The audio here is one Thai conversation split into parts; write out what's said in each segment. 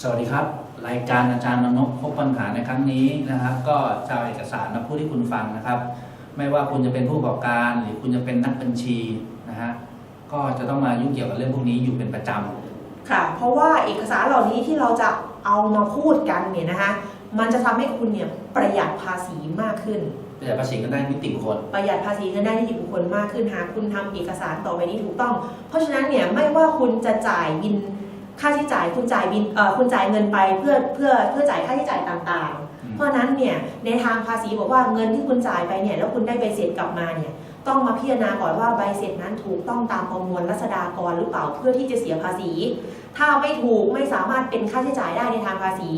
สวัสดีครับ รายการอาจารย์มนพพบปัญหาในครั้งนี้นะครับ ก็จะเอาเอกสารมาพูดให้คุณฟังนะครับ ไม่ว่าคุณจะเป็นผู้ประกอบการ หรือคุณจะเป็นนักบัญชีนะฮะก็จะต้องมายุ่งเกี่ยวกับเรื่องพวกนี้อยู่เป็นประจำค่ะ เพราะว่าเอกสารเหล่านี้ที่เราจะเอามาพูดกันเนี่ยนะคะ มันจะทำให้คุณเนี่ยประหยัดภาษีมากขึ้นแต่ภาษีก็ได้นิติบุคคล ประหยัดภาษีเงินได้นิติบุคคลมากขึ้นหากคุณทำเอกสารต่อไปนี้ถูกต้อง เพราะฉะนั้นเนี่ยไม่ว่าคุณจะจ่ายบิน ค่าใช้จ่ายคุณจ่ายบินเอ่อคุณจ่ายเงินไปเพื่อเพื่อเพื่อจ่ายค่าใช้จ่ายต่างอืๆมเพราะฉะนั้นเนี่ยในทางภาษีบอกว่าเงินที่คุณจ่ายไปเนี่ยแล้วคุณได้ใบเสร็จกลับมาเนี่ยต้องมาพิจารณาก่อนว่าใบเสร็จนั้นถูกต้องตามประมวลรัษฎากรหรือเปล่าเพื่อที่จะเสียภาษี ถ้าไม่ถูกไม่สามารถเป็นค่าใช้จ่ายได้ในทางภาษี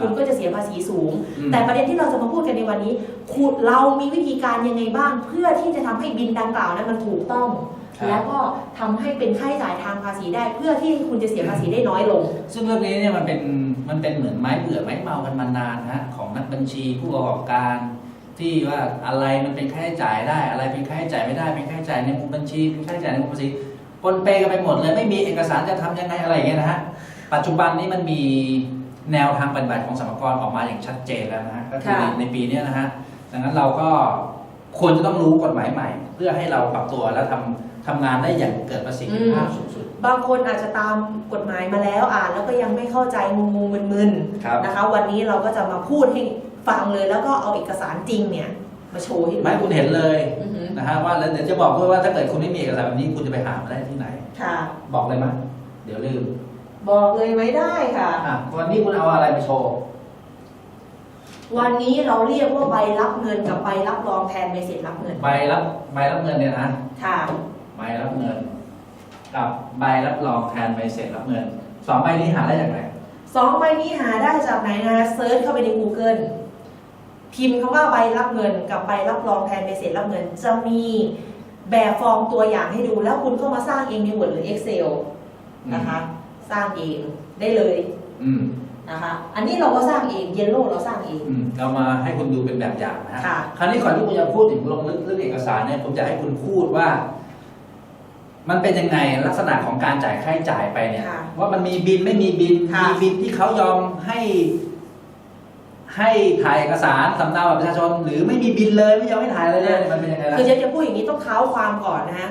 คุณก็จะเสียภาษีสูงอืมแต่ประเด็นที่เราจะมาพูดกันในวันนี้คุณเรามีวิธีการยังไงบ้าง เพื่อที่จะทำให้บินดังกล่าวนั้นมันถูกต้อง ครับ แล้วก็ทำให้เป็นค่าใช้จ่ายทางภาษีได้ เพื่อที่คุณจะเสียภาษีได้น้อยลง ซึ่งเรื่องนี้เนี่ยมันเป็นมันเป็นเหมือนไม้เบื่อไม้เมากันมานานนะฮะของนักบัญชีผู้ประกอบการ ที่ว่าอะไรมันเป็นค่าใช้จ่ายได้ อะไรเป็นค่าใช้จ่ายไม่ได้เป็นค่าใช้จ่ายในมุมบัญชีเป็นค่าใช้จ่ายในมุมภาษีปนเปกันไปหมดเลยไม่มีเอกสารจะทำยังไงอะไรอย่างเงี้ยนะฮะปัจจุบันนี้มันมีแนวทางปฏิบัติของสมรพากรออกมาอย่างชัดเจนแล้วนะฮะก็คือในค่ะ ในปีเนี้ยนะฮะดังนั้นเราก็ควรจะต้องรู้กฎหมายใหม่ เพื่อให้เราปรับตัวและทำ ทำงานได้อย่างเกิดประสิทธิภาพสูงสุด บางคนอาจจะตามกฎหมายมาแล้วอ่านแล้วก็ยังไม่เข้าใจงูงูมึนมึนๆครับนะคะ วันนี้เราก็จะมาพูดให้ฟังเลยแล้วก็เอาเอกสารจริงเนี่ย มาโชว์ให้ดูไม่คุณเห็นเลยอือหือนะฮะว่าแล้วเดี๋ยวจะบอกด้วยว่าถ้าเกิดคุณไม่มีเอกสารแบบนี้คุณจะไปหามาได้ที่ไหน ค่ะ บอกเลยมั้ยเดี๋ยวลืมบอกเลยไหมได้ค่ะ อะวันนี้คุณเอาอะไรมาโชว์วันนี้เราเรียกว่าใบรับเงินกับใบรับรองแทนใบเสร็จรับเงินใบรับใบรับเงินเนี่ยนะค่ะ ใบรับเงิน กับใบรับรองแทนใบเสร็จรับเงินสองใบนี้หาได้จากไหนสองใบนี้หาได้จากไหนนะเซิร์ชเข้าไปใน Google พิมพ์คำว่าใบรับเงินกับใบรับรองแทนใบเสร็จรับเงิน จะมีแบบฟอร์มตัวอย่างให้ดูแล้วคุณก็มาสร้างเองใน Word หรือ Excel นะคะ สร้างเองได้เลยอืมนะคะ อันนี้เราก็สร้างเองเยลโล่เราสร้างเองอืมเรามาให้คุณดูเป็นแบบอย่างนะฮะค่ะคราวนี้ก่อนที่คุณจะพูดถึงลงลึกเรื่องเอกสารเนี่ยผมจะให้คุณพูดว่า มันเป็นยังไงลักษณะของการจ่ายค่าใช้จ่ายไปเนี่ย ค่ะว่ามันมีบินไม่มีบินค่ะ มีบินที่เขายอมให้ ให้ถ่ายเอกสารสำเนาบัตรประชาชน หรือไม่มีบินเลยไม่ยอมให้ถ่ายเลยเลยมันเป็นยังไงล่ะ คือจะจะพูดอย่างนี้ต้องเท้าความก่อนนะฮะ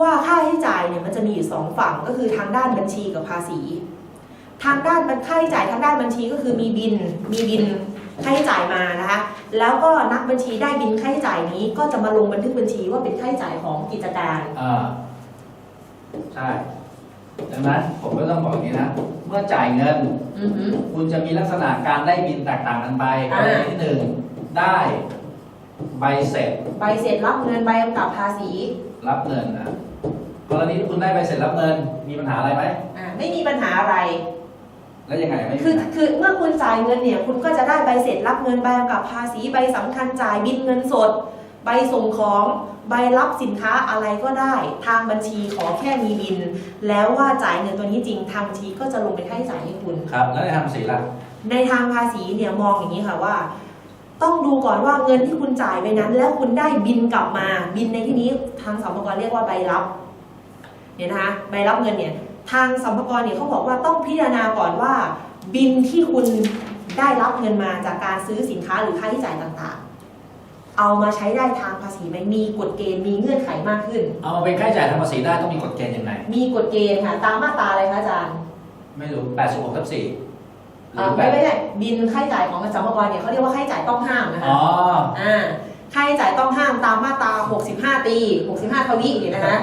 ว่าค่าใช้จ่ายเนี่ยมันจะมีอยู่สองฝั่งก็คือทางด้านบัญชีกับภาษี ทางด้านค่าใช้จ่ายทางด้านบัญชีก็คือมีบินมีบินค่าใช้จ่ายมานะคะแล้วก็นักบัญชีได้บินค่าใช้จ่ายนี้ก็จะมาลงบันทึกบัญชีว่าเป็นค่าใช้จ่ายของกิจการ อ่า ใช่ ดังนั้นผมก็ต้องบอกอย่างนี้นะ เมื่อจ่ายเงิน อือหือ คุณจะมีลักษณะการได้บินแตกต่างกันไปกอ่ารณีที่หนึ่งได้ใบเสร็จใบเสร็จรับเงินใบกำกับภาษีรับเงินนะกรณีที่คุณได้ใบเสร็จรับเงิน มีปัญหาอะไรไหมอ่าไม่มีปัญหาอะไร แล้วยังไงไม่มีคือปัญหาคือเมื่อคุณจ่ายเงินเนี่ย คุณก็จะได้ใบเสร็จรับเงินใบกำกับภาษีใบสำคัญจ่ายบินเงินสด ใบส่งของใบรับสินค้าอะไรก็ได้ ทางบัญชีขอแค่มีบิน แล้วว่าจ่ายเงินตัวนี้จริงทางบัญชีก็จะลงเป็นค่าใช้จ่ายให้คุณ ครับ แล้วในทางภาษีล่ะ ในทางภาษีเนี่ยมองอย่างนี้ค่ะว่า ต้องดูก่อนว่าเงินที่คุณจ่ายไปนั้น แล้วคุณได้บินกลับมาบินในที่นี้ทางสมภากรเรียกว่าใบรับเนี่ยนะคะใบรับเงินเนี่ยทางสมภากรเนี่ยเขาบอกว่าต้องพิจารณาก่อนว่า บินที่คุณได้รับเงินมาจากการซื้อสินค้าหรือค่าใช้จ่ายต่างๆ เอามาใช้ได้ทางภาษีไหมมีกฎเกณฑ์มีเงื่อนไขมากขึ้น เอามาเป็นค่าใช้จ่ายทางภาษีได้ต้องมีกฎเกณฑ์ยังไง มีกฎเกณฑ์ค่ะตามมาตราอะไรคะอาจารย์ไม่รู้86ทับ4หรือ่าอไม่8ไม่ใช่บินค่าใช้จ่ายของสมภากรเนี่ยเขาเรียกว่าค่าใช้จ่ายต้องห้ามนะคะอ๋ออ่าค่าใช้จ่ายต้องห้ามตามมาตรา 65 ตี 65ทวีเนี่ยนะคะ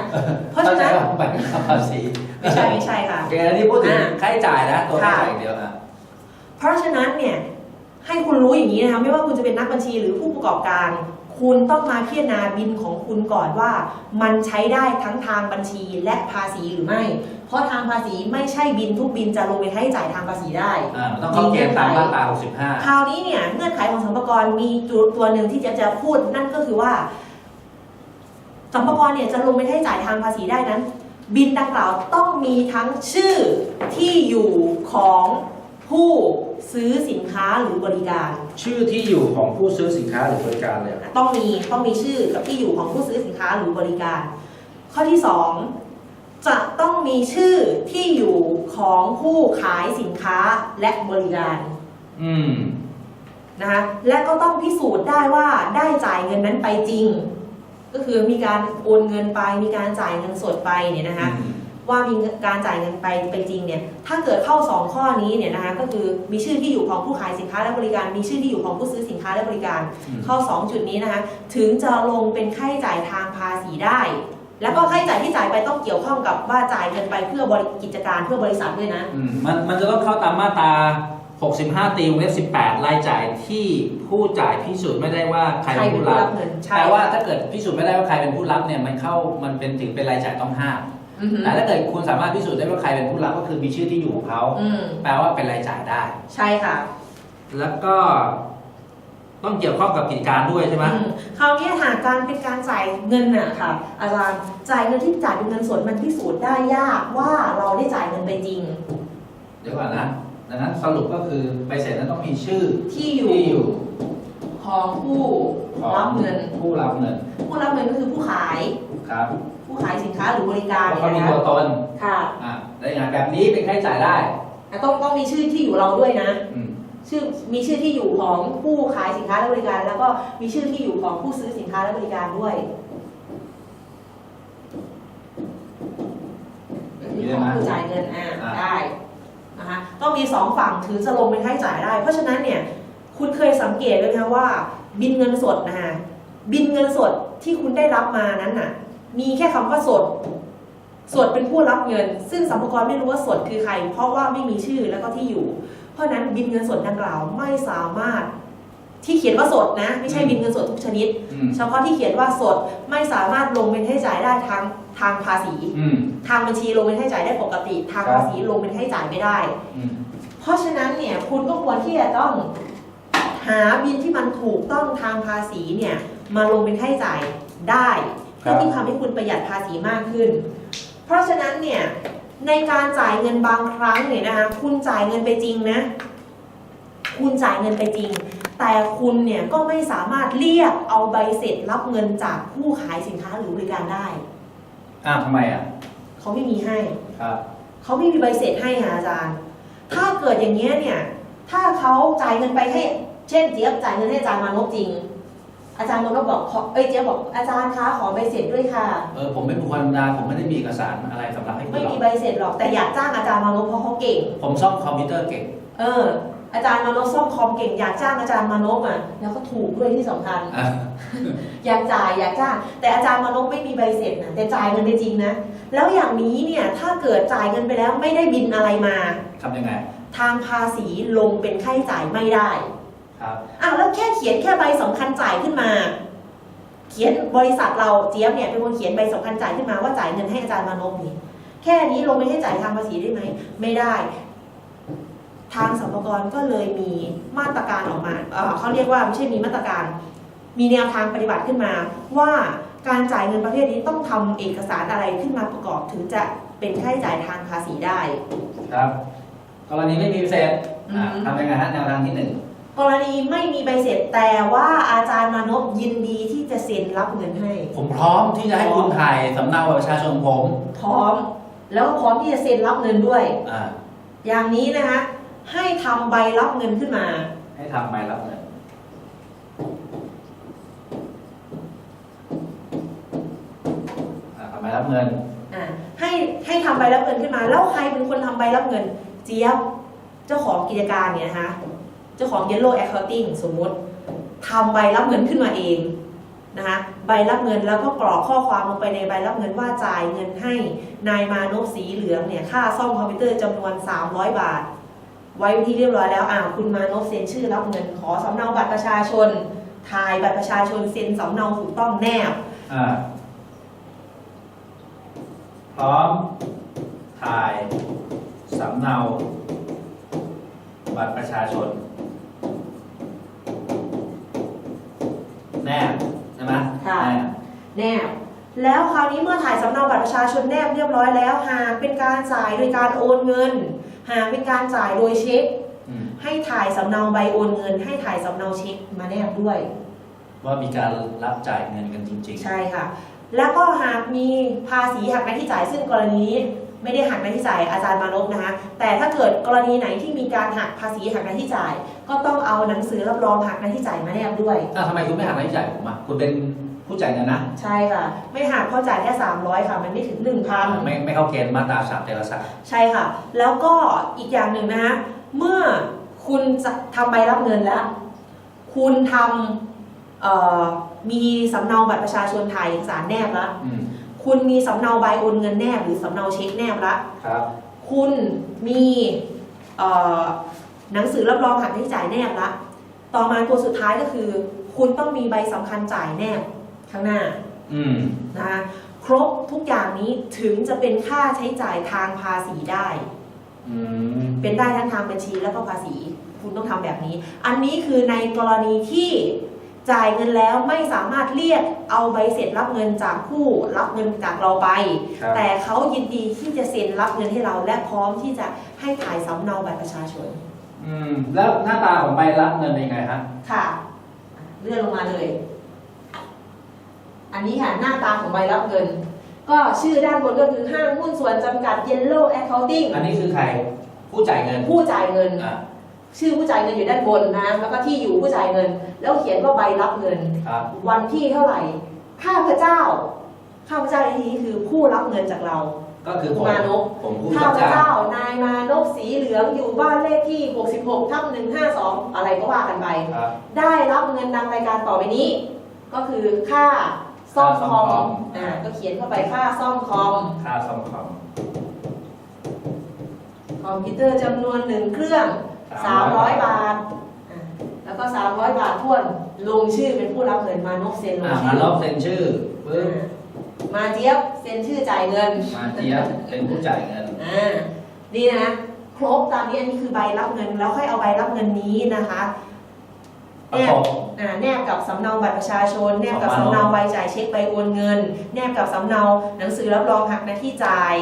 เพราะฉะนั้น เข้ใจว่าไปทางภาษีไม่ใช่ไม่ใช่ค่ะ โอเคอันนี้พูดถึงอ่าค่าใช้จ่ายนะตัวค่าค่ะใช้จ่ายอย่างเดียวอะเพราะฉะนั้นเนี่ย ให้คุณรู้อย่างนี้นะคะไม่ว่าคุณจะเป็นนักบัญชีหรือผู้ประกอบการ คุณต้องมาพิจารณาบินของคุณก่อนว่า มันใช้ได้ทั้งทางบัญชีและภาษีหรือไม่ เพราะทางภาษีไม่ใช่บินทุกบินจะลงเป็นค่าใช้จ่ายทางภาษีได้อ่ามันต้องเข้าเกณฑ์ตามมาตรา65 คราวนี้เนี่ยเงื่อนไขของสัมภากรมีตัวตัวหนึ่งที่จะจะพูดนั่นก็คือว่าสัมภากรเนี่ยจะลงไปให้จ่ายทางภาษีได้นั้น บินดังกล่าวต้องมีทั้งชื่อที่อยู่ของผู้ ซื้อสินค้าหรือบริการ ชื่อที่อยู่ของผู้ซื้อสินค้าหรือบริการเลยอะต้องมีต้องมีชื่อกับที่อยู่ของผู้ซื้อสินค้าหรือบริการ ข้อที่สองจะต้องมีชื่อที่อยู่ของผู้ขายสินค้าและบริการ อืมนะคะและก็ต้องพิสูจน์ได้ว่าได้จ่ายเงินนั้นไปจริง ก็คือมีการโอนเงินไปมีการจ่ายเงินสดไปเนี่ยนะคะ ว่ามีการจ่ายเงินไปไปจริงเนี่ยถ้าเกิดเข้า 2 ข้อนี้เนี่ยนะคะก็คือมีชื่อที่อยู่ของผู้ขายสินค้าและบริการ มีชื่อที่อยู่ของผู้ซื้อสินค้าและบริการอืมเข้า 2 จุดนี้นะคะถึงจะลงเป็นค่าใช้จ่ายทางภาษีได้ แล้วก็ค่าใช้จ่ายที่จ่ายไปต้องเกี่ยวข้องกับว่าจ่ายเงินไปเพื่อบริกิจการเพื่อบริษัทด้วยนะอืมมันมันจะต้องเข้าตามมาตรา 65 ตีวงเล็บ18 รายจ่ายที่ผู้จ่ายพิสูจน์ไม่ได้ว่าใครใครเป็นเป็นผู้ผู้รัรับบเงินใช่แปลว่าถ้าเกิดพิสูจน์ไม่ได้ว่าใครเป็นผู้รับเนี่ยมันเข้ามันเป็นถึงเป็นรายจ่ายต้องห้าม อือหือแต่ถ้าเกิดคุณสามารถพิสูจน์ได้ว่าใครเป็นผู้รับก็คือมีชื่อที่อยู่ของเขา อืมแปลว่าเป็นรายจ่ายได้ ใช่ค่ะ แล้วก็ต้องเกี่ยวข้องกับกิจการด้วยใช่ไหม อืมคราวนี้หากการเป็นการจ่ายเงินน่ะค่ะ อาจารย์จ่ายเงินที่จ่ายเป็นเงินสดมันพิสูจน์ได้ยากว่าเราได้จ่ายเงินไปจริง เดี๋ยวก่อนนะ ดังนั้นสรุปก็คือใบเสร็จนั้นต้องมีชื่อที่อยู่ ที่อยู่ของผู้ของรับเงิน ผู้รับเงิน ผู้รับเงินก็คือผู้ขาย ครับผู้ขายสินค้าหรือบริเพการราะเขามีเนี่ยตัวนะตนค่ะอ่าได้งานแบบนี้เป็นค่าใช้จ่ายได้อะต้องต้องมีชื่อที่อยู่เราด้วยนะอืมชื่อมีชื่อที่อยู่ของผู้ขายสินค้าและบริการ แล้วก็มีชื่อที่อยู่ของผู้ซื้อสินค้าและบริการด้วยมีได้ของไหมผู้จ่ายเงินอ่าอ่าได้นะคะต้องมีสองฝั่งถือจะลงเป็นค่าใช้จ่ายได้ เพราะฉะนั้นเนี่ยคุณเคยสังเกตไหมคะว่า บินเงินสดนะคะบินเงินสดที่คุณได้รับมานั้นน่ะ มีแค่คำว่าสด สดเป็นผู้รับเงิน ซึ่งสัมภาระไม่รู้ว่าสดคือใคร เพราะว่าไม่มีชื่อแล้วก็ที่อยู่ เพราะฉะนั้นบินเงินสดดังกล่าวไม่สามารถที่เขียนว่าสดนะ ไม่ใช่บินเงินสดทุกชนิดอืมเฉพาะที่เขียนว่าสดไม่สามารถลงเป็นค่าใช้จ่ายได้ทางทางภาษีอืมทางบัญชีลงเป็นค่าใช้จ่ายได้ปกติ ทางครับภาษีลงเป็นค่าใช้จ่ายไม่ได้อืมเพราะฉะนั้นเนี่ยคุณก็ควรที่จะต้องหาบินที่มันถูกต้องทางภาษีเนี่ยมาลงเป็นค่าใช้จ่ายได้ เพื่อที่ทำให้คุณประหยัดภาษีมากขึ้น เพราะฉะนั้นเนี่ยในการจ่ายเงินบางครั้งเนี่ยนะคะคุณจ่ายเงินไปจริงนะ คุณจ่ายเงินไปจริง แต่คุณเนี่ยก็ไม่สามารถเรียกเอาใบเสร็จรับเงินจากผู้ขายสินค้าหรือบริการได้ อ้าวทำไมอะ เขาไม่มีให้ ครับ เขาไม่มีใบเสร็จให้ค่ะอาจารย์ ถ้าเกิดอย่างเงี้ยเนี่ย ถ้าเขาจ่ายเงินไปให้ เช่นเจี๊ยบจ่ายเงินให้อาจารย์มานพจริง อาจารย์มานพบอกขอเอ้ยเจี๊ยบบอกอาจารย์คะขอใบเสร็จด้วยค่ะ เออผมเป็นบุคคลธรรมดาผมไม่ได้มีเอกสารอะไรสำหรับให้คุณไม่หรอมีกใบเสร็จหรอกแต่อยากจ้างอาจารย์มานพเพราะเขาเก่ง ผมซ่อมคอมพิวเตอร์เก่งเออ อาจารย์มานพซ่อมคอมเก่งอยากจ้างอาจารย์มานพอะแล้วก็ถูกด้วยที่สำคัญ อะอยากจ่ายอยากจ้าง แต่อาจารย์มานพไม่มีใบเสร็จนะแต่จ่ายเงินไปจริงนะ แล้วอย่างนี้เนี่ยถ้าเกิดจ่ายเงินไปแล้วไม่ได้บินอะไรมา ทำยังไง ทางภาษีลงเป็นค่าใช้จ่ายไม่ได้ ครับอ้าวแล้วแค่เขียนแค่ใบสำคัญจ่ายขึ้นมา เขียนบริษัทเราเจี๊ยบเนี่ยเป็นคนเขียนใบสำคัญจ่ายขึ้นมาว่าจ่ายเงินให้อาจารย์มานพนี่แค่นี้ลงไม่ให้จ่ายทางภาษีได้ไหมไม่ได้ ทางสรรพากรก็เลยมีมาตรการออกมาเอ่อเขาเรียกว่าไม่ใช่มีมาตรการ มีแนวทางปฏิบัติขึ้นมา ว่าการจ่ายเงินประเภทนี้ต้องทำเอกสารอะไรขึ้นมาประกอบถึงจะเป็นค่าใช้จ่ายทางภาษีได้ ครับ กรณีไม่มีเสร็จอะอืมทำยังไงฮะแนวทางที่หนึ่ง กรณีไม่มีใบเสร็จแต่ว่าอาจารย์มานพยินดีที่จะเซ็นรับเงินให้ ผมพร้อมที่จะให้คุณถ่ายสำเนาบัตรประชาชนของผมพร้อม แล้วก็พร้อมที่จะเซ็นรับเงินด้วย อ่าอย่างนี้นะคะ ให้ทำใบรับเงินขึ้นมา ให้ทำใบรับเงินอ่าทำใบรับเงิน อ่าให้ให้ทำใบรับเงินขึ้นมา แล้วใครเป็นคนทำใบรับเงิน เจี๊ยบเจ้าของกิจการเนี่ยนะคะเจ้าของ Yellow Accounting สมมุติทำใบรับเงินขึ้นมาเองนะคะใบรับเงินแล้วก็กรอกข้อความลงไปในใบรับเงินว่าจ่ายเงินให้นายมานพสีเหลืองเนี่ยค่าซ่อมคอมพิวเตอร์จำนวน 300 บาท ไว้ที่เรียบร้อยแล้วอ่าคุณมานพเซ็นชื่อรับเงินขอสำเนาบัตรประชาชนถ่ายบัตรประชาชนเซ็นสำเนาถูกต้องแนบอ่าพร้อมถ่ายสำเนาบัตรประชาชน แนบใช่ไหมค่ะ แนบแนบแล้วคราวนี้เมื่อถ่ายสำเนาบัตรประชาชนแนบเรียบร้อยแล้วหากเป็นการจ่ายโดยการโอนเงิน หากเป็นการจ่ายโดยเช็ค อืมให้ถ่ายสำเนาใบโอนเงิน ให้ถ่ายสำเนาเช็คมาแนบด้วย ว่ามีการรับจ่ายเงินกันจริง ใช่ค่ะ แล้วก็หากมีภาษีหักหน้าที่จ่ายซึ่งกรณีนี้ไม่ได้หักหน้าที่จ่ายอาจารย์มานพนะคะ แต่ถ้าเกิดกรณีไหนที่มีการหักภาษีหักหน้าที่จ่าย ก็ต้องเอาหนังสือรับรองหักหน้าที่จ่ายมาแนบด้วย อ้าวทำไมคุณไม่หักรายจ่ายผมอะคุณเป็นผู้จ่ายเงินนะ ใช่ค่ะ ไม่หักเพราะจ่ายแค่300ค่ะ มันไม่ถึง1,000 ไม่ไม่เข้าเกณฑ์มาตราสามเจรศักดิ์ใช่ค่ะ แล้วก็อีกอย่างหนึ่งนะคะเมื่อคุณจะทำใบรับเงินแล้ว คุณทำเอ่อมีสำเนาบัตรประชาชนถ่ายเอกสารแนบแล้ว อืมคุณมีสำเนาใบโอนเงินแนบหรือสำเนาเช็คแนบแล้วครับ คุณมีเอ่อ หนังสือรับรองหักหน้าที่จ่ายแนบละ ต่อมาตัวสุดท้ายก็คือ คุณต้องมีใบสำคัญจ่ายแนบข้างหน้าอืมนะคะครบทุกอย่างนี้ถึงจะเป็นค่าใช้จ่ายทางภาษีได้อืมเป็นได้ทั้งทางบัญชีแล้วก็ภาษี คุณต้องทำแบบนี้ อันนี้คือในกรณีที่จ่ายเงินแล้วไม่สามารถเรียกเอาใบเสร็จรับเงินจากผู้รับเงินจากเราไปครับแต่เขายินดีที่จะเซ็นรับเงินให้เราและพร้อมที่จะให้ถ่ายสำเนาบัตรประชาชน อืม แล้วหน้าตาของใบรับเงินเป็นยังไงฮะค่ะ เลื่อนลงมาเลย อันนี้ค่ะหน้าตาของใบรับเงิน ก็ชื่อด้านบนก็คือห้างหุ้นส่วนจำกัด Yellow Accounting อันนี้คือใครผู้จ่ายเงินผู้จ่ายเงิน อ่าชื่อผู้จ่ายเงินอยู่ด้านบนนะ แล้วก็ที่อยู่ผู้จ่ายเงิน แล้วเขียนว่าใบรับเงิน ครับ วันที่เท่าไหร่ ข้าพเจ้า ข้าพเจ้าในที่นี้คือผู้รับเงินจากเรา ก็คือผมมานพผมผู้ข้ารับพจ้างเจ้านายมานพสีเหลืองอยู่บ้านเลขที่ 66ทับ152 อะไรก็ว่ากันไปครับได้รับเงินดังรายการต่อไปนี้ ก็คือค่าซ่อมคอมค่าซ่อมคอมอ่าก็เขียนเข้าไปค่าซ่อมคอมค่าซ่อมคอมคอมพิวเตอร์จำนวนหนึ่งเครื่อง 300 บาทอ่าแล้วก็ 300 บาททวนลงชื่อเป็นผู้รับเงินมานพเซ็นลงอ่าชื่มาอลบเซ็นชื่อปึ๊บอ่า มาเจี๊ยบเซ็นชื่อจ่ายเงินมาเจี๊ยบเป็นผู้จ่ายเงินอ่านี่นะครบตามนี้อันนี้คือใบรับเงินแล้วค่อยเอาใบรับเงินนี้นะคะประกอบอ่าแนบกับสำเนาบัตรประชาชน แนบกับของสำมานพเนาใบจ่ายเช็คใบโอนเงิน แนบกับสำเนาหนังสือรับรองหักหน้าที่จ่าย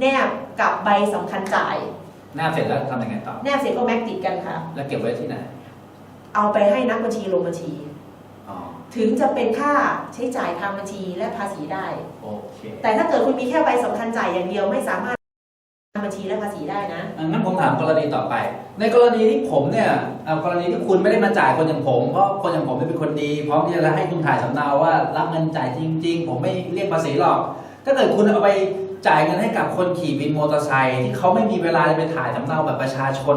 แนบกับใบสำคัญจ่ายหน้าเสร็จแล้วทำยังไงต่อ แนบเสร็จก็แม็กติดกันค่ะ แล้วเก็บไว้ที่ไหน เอาไปให้นักบัญชีลงบัญชีอ๋อ ถึงจะเป็นค่าใช้จ่ายทางบัญชีและภาษีได้ โอเคแต่ถ้าเกิดคุณมีแค่ใบสำคัญจ่ายอย่างเดียวไม่สามารถทางบัญชีและภาษีได้นะงั้นผมถามกรณีต่อไป ในกรณีที่ผมเนี่ยเอากรณีที่คุณไม่ได้มาจ่ายคนอย่างผมเพราะคนอย่างผมเนี่ยเป็นคนดีพร้อมที่จะให้คุณถ่ายสำเนาว่ารับเงินจ่ายจริง ๆ ผมไม่เรียกภาษีหรอก ถ้าเกิดคุณเอาไปจ่ายเงินให้กับคนขี่วินมอเตอร์ไซค์ที่เขาไม่มีเวลาไปถ่ายสำเนาแบบประชาชน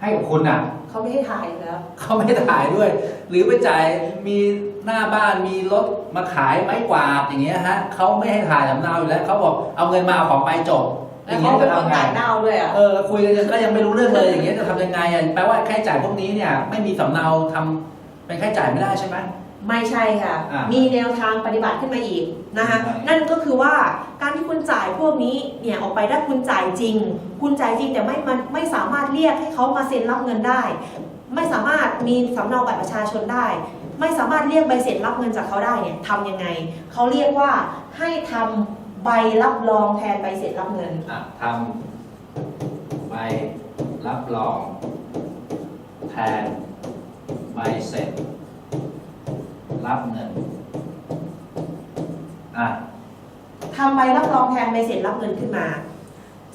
ให้กับคุณอะ เขาไม่ให้ถ่ายอยู่แล้ว เขาไม่ถ่ายด้วย หรือไปจ่ายมีหน้าบ้านมีรถมาขายไม้กวาดอย่างเงี้ยฮะเขาไม่ให้ถ่ายสำเนาอยู่แล้วเขาบอกเอาเงินมาเอาของไปจบอแล้วย่างเขาเงี้ยเป็นจะคนทำไงต่างด้าวด้วยอะ เออคุยกันก็ยังไม่รู้เรื่องเลยอย่างเงี้ยจะทำยังไงอะแปลว่าค่าใช้จ่ายพวกนี้เนี่ยไม่มีสำเนาทำเป็นค่าใช้จ่ายไม่ได้ใช่ไหม ไม่ใช่ค่ะ อ่ามีมีแนวทางปฏิบัติขึ้นมาอีกนะคะ ใช่ นั่นก็คือว่าการที่คุณจ่ายพวกนี้เนี่ยออกไปถ้าคุณจ่ายจริง คุณจ่ายจริงแต่ไม่มันไม่สามารถเรียกให้เขามาเซ็นรับเงินได้ ไม่สามารถมีสำเนาบัตรประชาชนได้ ไม่สามารถเรียกใบเสร็จรับเงินจากเขาได้เนี่ยทำยังไง เขาเรียกว่าให้ทำใบรับรองแทนใบเสร็จรับเงิน อะทำใบรับรอง แทนใบเสร็จ รับเงินอะทำใบรับรองแทนใบเสร็จรับเงินขึ้นมา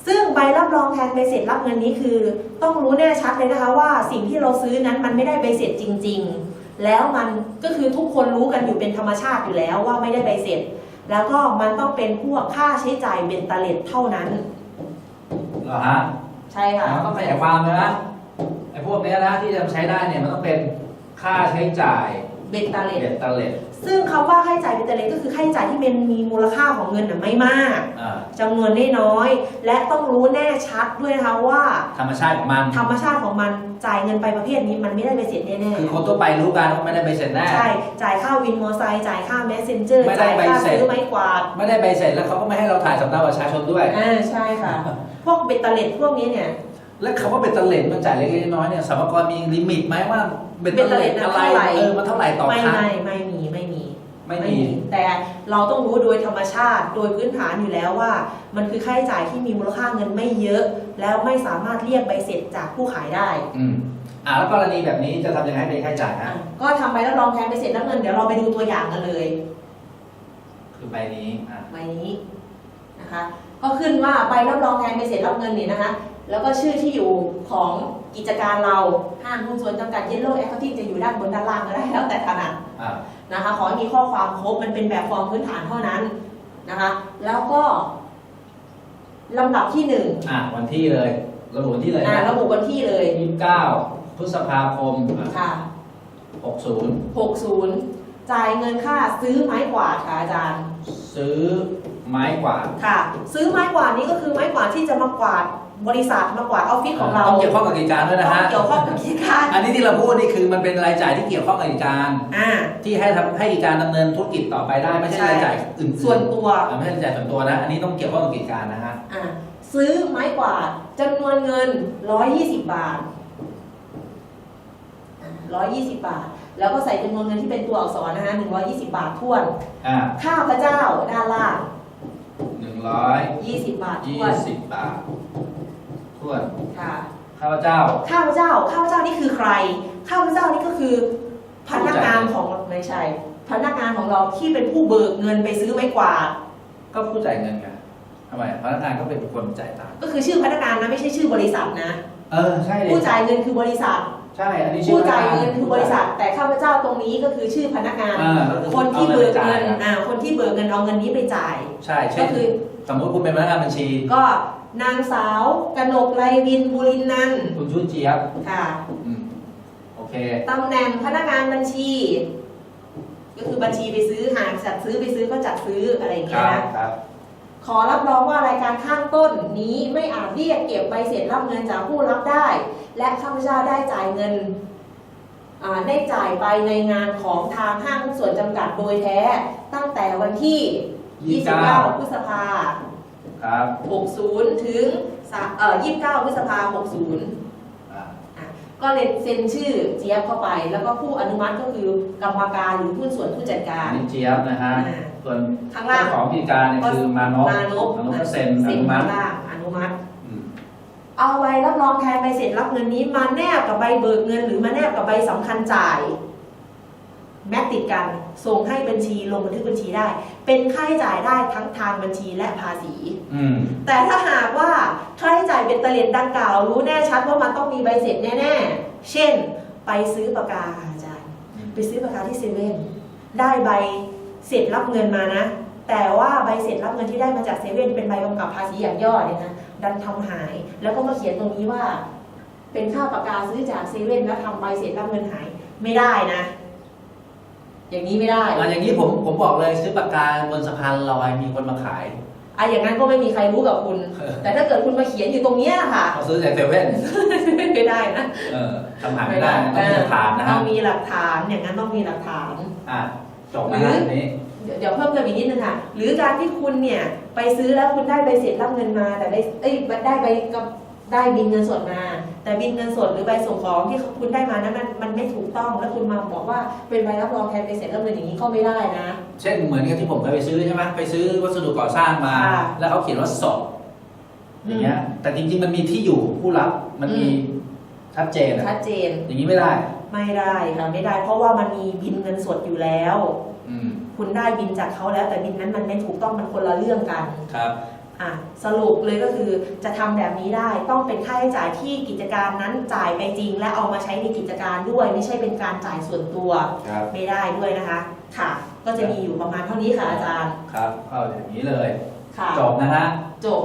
ซึ่งใบรับรองแทนใบเสร็จรับเงินนี้คือ ต้องรู้แน่ชัดเลยนะคะว่าสิ่งที่เราซื้อนั้นมันไม่ได้ใบเสร็จจริง ๆ แล้วมันก็คือทุกคนรู้กันอยู่เป็นธรรมชาติอยู่แล้วว่าไม่ได้ใบเสร็จ แล้วก็มันต้องเป็นพวกค่าใช้จ่ายเบนเตาเลตเท่านั้นเหรอฮะใช่ค่ะต้องขยายความเลยนะไอ้พวกเนี้ยนะที่จะใช้ได้เนี่ยมันต้องเป็นค่าใช้จ่าย เบนเตาเลตเบ็ดเตล็ดซึ่งคำว่าค่าใช้จ่ายเบนเตาเลตก็คือค่าใช้จ่ายที่มันมีมูลค่าของเงินน่ะไม่มากอ่าจำนวนน้อยๆและต้องรู้แน่ชัดด้วยนะคะว่า ธรรมชาติของมัน ธรรมชาติของมันจ่ายเงินไปประเภทนี้มันไม่ได้ใบเสร็จแน่ๆคือคนทั่วไปรู้กันว่าไม่ได้ใบเสร็จแน่ใช่จ่ายค่าวินมอไซค์จ่ายค่าแมสเซนเจอร์ไม่ได้จ่ายใบค่าเสร็จ ซื้อไม้กวาด ไม่ได้ใบเสร็จแล้วเขาก็ไม่ให้เราถ่ายสำเนาประชาชนด้วย อ่าใช่ค่ะ พวกเบตเตอร์เลตพวกนี้เนี่ย แล้วคำว่าเบ็ดเตล็ดมันจ่ายเล็กๆน้อยๆเนี่ยสมรกรมีลิมิตไหมว่าเบ็ดเตล็ดเบ็ดเตล็ดอะไรเท่าไหร่เออมันเท่าไหร่ต่อไม่ครั้งไม่ไม่มีไม่มีไม่มี แต่เราต้องรู้โดยธรรมชาติโดยพื้นฐานอยู่แล้วว่า มันคือค่าใช้จ่ายที่มีมูลค่าเงินไม่เยอะ แล้วไม่สามารถเรียกใบเสร็จจากผู้ขายได้ อืมอ่าแล้วกรณีแบบนี้จะทำยังไงให้เป็นค่าใช้จ่ายอะฮะก็ทำใบรับรองแทนใบเสร็จรับเงินเดี๋ยวเราไปดูตัวอย่างกันเลย คือใบนี้อะใบนี้นะคะ ก็ขึ้นว่าใบรับรองแทนใบเสร็จรับเงินนี่นะคะ แล้วก็ชื่อที่อยู่ของกิจการเราห้างหุ้นส่วนจำกัดเยลโล่แอคทีจะอยู่ด้านบนด้านล่างก็ได้แล้วแต่ถนัดอ่านะคะขอให้มีข้อความครบมันเป็นแบบฟอร์มพื้นฐานเท่านั้นนะคะแล้วก็ลำดับที่หนึ่งอ่าวันที่เลย ระบุวันที่เลยอ่านะระบุวันที่เลยยี่สิบเก้าพฤษภาคมค่ะหกศูนย์60จ่ายเงินค่าซื้อไม้กวาดค่ะอาจารย์ ซื้อ ไม้กวาดค่ะ ซื้อไม้กวาดนี้ก็คือไม้กวาดที่จะมากวาดบริษัทมากวาดออฟฟิศของเราต้องเกี่ยวข้องกับกิจการด้วยนะฮะต้องเกี่ยวข้องกับกิจการ อันนี้ที่เราพูดนี่คือมันเป็นรายจ่ายที่เกี่ยวข้องกับกิจการอ่าที่ให้ทำให้กิจการดำเนินธุรกิจต่อไปได้ไม่ใช่ใช่รายจ่ายอื่นๆส่วนตัวอ่าไม่ใช่รายจ่ายส่วนตัวนะอันนี้ต้องเกี่ยวข้องกับกิจการนะฮะอ่าซื้อไม้กวาดจำนวนเงิน 120 บาทอ่า120 บาท แล้วก็ใส่จำนวนเงินที่เป็นตัวอักษรนะคะ120 บาททวนอ่าข้าพเจ้าด้านล่างหนึ่ง ร้อย20บาททยี่วนสิบบาททวนค่ะ ข้าพเจ้า ข้าพเจ้า ข้าพเจ้านี่คือใคร ข้าพเจ้านี่ก็คือ พนักงานของไม่ใช่ พนักงานของเราที่เป็นผู้เบิกเงินไปซื้อไม้กวาด ก็ผู้จ่ายเงินไงทำไมพนักงานก็เป็นคนจ่ายตังค์ก็คือชื่อพนักงานนะไม่ใช่ชื่อบริษัทนะ เออใช่เลยผู้จ่ายเงินคือบริษัท ใช่ อันนี้ชื่ผู้อจ่ายเงินคือบริษัท แต่ข้าพเจ้าตรงนี้ก็คือชื่อพนักงานอ่าก็อคนที่อาเบิกไปจ่าเงิยนอะอ่าคนที่เบิกเงินเอาเงินนี้ไปจ่าย ใช่เช่ก็นคือ สมมติคุณเป็นพนักงานบัญชี ก็นางสาวกนกไรวินบุรินนันท์คุณชื่อเจี๊ยบค่ะอืมโอเค ตำแหน่งพนักงานบัญชี ก็คือบัญชีไปซื้อหากจัดซื้อไปซื้อก็จัดซื้ออะไรอย่างคเงี้ยรับ นะ ครับ ขอรับรองว่ารายการข้างต้นนี้ไม่อาจเรียกเก็บใบเสร็จรับเงินจากผู้รับได้ และข้าพเจ้าได้จ่ายเงินอ่าได้จ่ายไปในงานของทางห้างหุ้นส่วนจำกัดโดยแท้ ตั้งแต่วันที่ 29 พฤษภาครับ 60 ถึงสามเอ่อ29 พฤษภา60 อ่าก็เลยเซ็นชื่อเจี๊ยบเข้าไป แล้วก็ผู้อนุมัติก็คือกรรมการหรือผู้นส่วนผู้จัดการ อันนี้เจี๊ยบนะฮะอ่าส่วนข้างล่าง เจ้ของกิจการเนี่ยคือมานพมานพมานพก็เซ็นอเซ็นนุมัข้าติงล่างอนุมัติ อืมเอาใบรับรองแทนใบเสร็จรับเงินนี้มาแนบกับใบเบิกเงิน หรือมาแนบกับใบสำคัญจ่าย แมทติดกัน ส่งให้บัญชีลงบันทึกบัญชีได้ เป็นค่าใช้จ่ายได้ทั้งทางบัญชีและภาษี อืม แต่ถ้าหากว่าค่าใช้จ่ายเป็นเตลียดดังกล่าว รู้แน่ชัดว่ามันต้องมีใบเสร็จแน่ๆ เช่น ไปซื้อปากกาค่ะอาจารย์ ไปซื้อปากกาที่เซเว่นได้ใบเสร็จรับเงินมานะ แต่ว่าใบเสร็จรับเงินที่ได้มาจากเซเว่นเป็นใบกำกับภาษีอย่างย่อเนี่ยนะดันทำหาย แล้วก็มาเขียนตรงนี้ว่า เป็นค่าปากกาซื้อจากเซเว่นแล้วทำใบเสร็จรับเงินหายไม่ได้นะ อย่างนี้ไม่ได้อะอย่างนี้ผมผมบอกเลยซื้อปากกาบนสะพานลอยมีคนมาขาย อะอย่างนั้นก็ไม่มีใครรู้กับคุณ แต่ถ้าเกิดคุณมาเขียนอยู่ตรงเนี้ยค่ะ เขาซื้อจากเซเว่นไม่ได้นะเออทำหายไม่ได้นะต้องมีหลักฐานนะต้ฮะองมีหลักฐานอย่างนั้นต้องมีหลักฐาน อะจบนะฮะอันนี้เดี๋ยวเดี๋ยวเพิ่มเติมอีกนิดนึงค่ะ หรือการที่คุณเนี่ยไปซื้อแล้วคุณได้ใบเสร็จรับเงินมา แต่ได้เอ้ยได้ใบกับได้บินเงินสดมา แต่บินเงินสดหรือใบส่งของที่คุณได้มานั้นมันมันไม่ถูกต้องแล้วคุณมาบอกว่าเป็นใบรับรองแทนใบเสร็จรับเงินอย่างนี้ก็ไม่ได้นะ เช่นเหมือนกับที่ผมเคยไปซื้อใช่ไหมไปซื้อวัสดุก่อสร้างมา ค่ะแล้วเขาเขียนว่าสดอย่างเงี้ย แต่จริงๆมันมีที่อยู่ผู้รับมันมีอืม ชัดเจนอะชัดเจนอย่างนี้ไม่ได้ ไม่ได้ค่ะไม่ได้ เพราะว่ามันมีบินเงินสดอยู่แล้ว อืมคุณได้บินจากเขาแล้ว แต่บินนั้นมันไม่ถูกต้องมันคนละเรื่องกัน ครับอะ สรุปเลยก็คือจะทำแบบนี้ได้ต้องเป็นค่าใช้จ่ายที่กิจการนั้นจ่ายไปจริง และเอามาใช้ในกิจการด้วย ไม่ใช่เป็นการจ่ายส่วนตัวครับไม่ได้ด้วยนะคะค่ะ ก็จะมีอยู่ประมาณเท่านี้ค่ะอาจารย์ครับเข้าอย่างนี้เลยค่ะจบนะฮะจบ